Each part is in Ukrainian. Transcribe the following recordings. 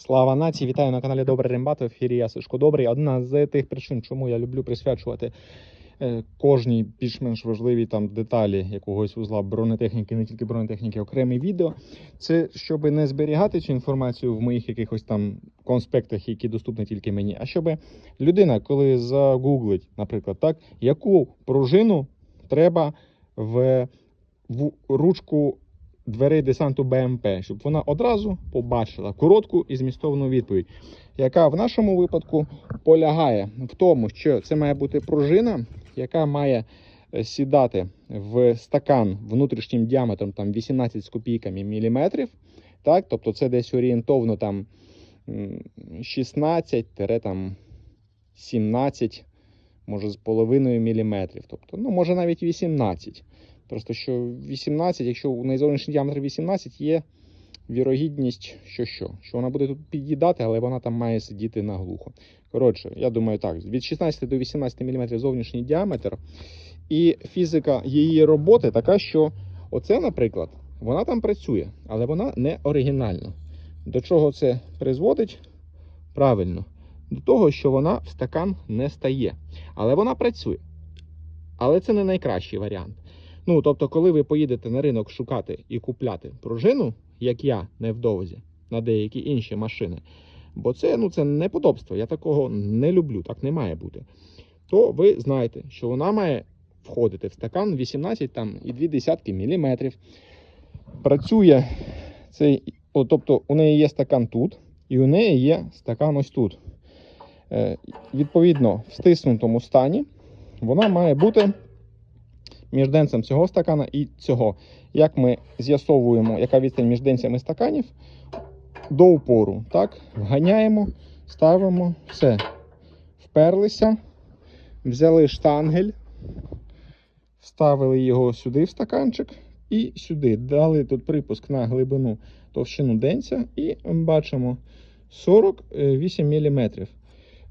Слава нації! Вітаю на каналі Добрий Рембат. В ефірі я Сашко Добрий. Одна з тих причин, чому я люблю присвячувати е, кожній більш-менш важливій там деталі якогось узла бронетехніки, не тільки бронетехніки, окреме відео. Це щоб не зберігати цю інформацію в моїх якихось там конспектах, які доступні тільки мені, а щоб людина, коли загуглить, наприклад, так, яку пружину треба в, в ручку дверей десанту БМП, щоб вона одразу побачила коротку і змістовну відповідь, яка в нашому випадку полягає в тому, що це має бути пружина, яка має е, сідати в стакан внутрішнім діаметром там 18 з копійками міліметрів. Так, тобто це десь орієнтовно там 16-17, може з половиною міліметрів. Тобто, ну може навіть 18. Просто що 18, якщо у неї зовнішній діаметр 18, є вірогідність, що що, що вона буде тут під'їдати, але вона там має сидіти наглухо. Коротше, я думаю, так, від 16 до 18 мм зовнішній діаметр. І фізика її роботи така, що оце, наприклад, вона там працює, але вона не оригінальна. До чого це призводить? Правильно, до того, що вона в стакан не стає. Але вона працює. Але це не найкращий варіант. Ну, тобто, коли ви поїдете на ринок шукати і купляти пружину, як я невдовзі, на деякі інші машини, бо це, ну, це неподобство, я такого не люблю, так не має бути. То ви знаєте, що вона має входити в стакан 18 там, і 2 десятки. Працює цей, о, тобто у неї є стакан тут, і у неї є стакан ось тут. Е, відповідно, в стиснутому стані вона має бути між денцем цього стакана і цього. Як ми з'ясовуємо, яка відстань між денцями стаканів до упору. Так, вганяємо, ставимо, все. Вперлися, взяли штангель, вставили його сюди в стаканчик і сюди. Дали тут припуск на глибину товщину денця і бачимо 48 мм.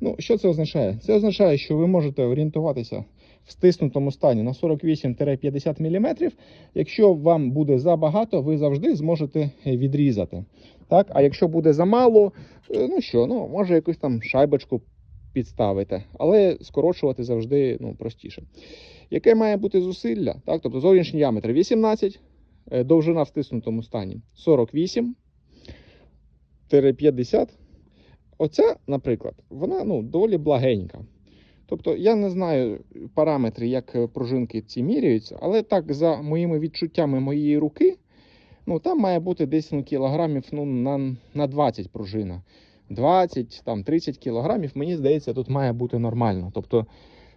Ну, що це означає? Це означає, що ви можете орієнтуватися в стиснутому стані на 48-50 мм. Якщо вам буде забагато, ви завжди зможете відрізати. Так? А якщо буде замало, е, ну що, ну, може якусь там шайбочку підставити, але скорочувати завжди ну, простіше. Яке має бути зусилля? Так? Тобто зовнішній діаметр 18, е, довжина в стиснутому стані 48. 50. Оця, наприклад, вона ну, доволі благенька. Тобто я не знаю параметри, як е, пружинки ці міряються, але так, за моїми відчуттями моєї руки, ну там має бути десь ну, кілограмів ну, на, на 20 пружина. 20, там 30 кілограмів, мені здається, тут має бути нормально. Тобто,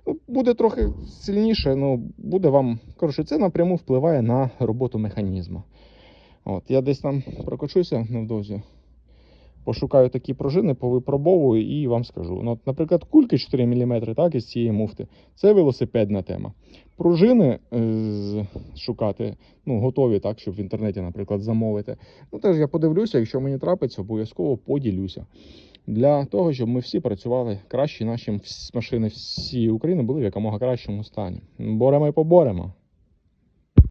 ну, буде трохи сильніше, ну буде вам. Коротше, це напряму впливає на роботу механізму. От, я десь там прокочуся невдовзі. Пошукаю такі пружини, повипробовую і вам скажу. Ну, от, наприклад, кульки 4 мм так, із цієї муфти. Це велосипедна тема. Пружини е, шукати, ну, готові, так, щоб в інтернеті, наприклад, замовити. Ну, теж я подивлюся, якщо мені трапиться, обов'язково поділюся. Для того, щоб ми всі працювали краще, наші машини всієї України були в якомога кращому стані. Боремо і поборемо.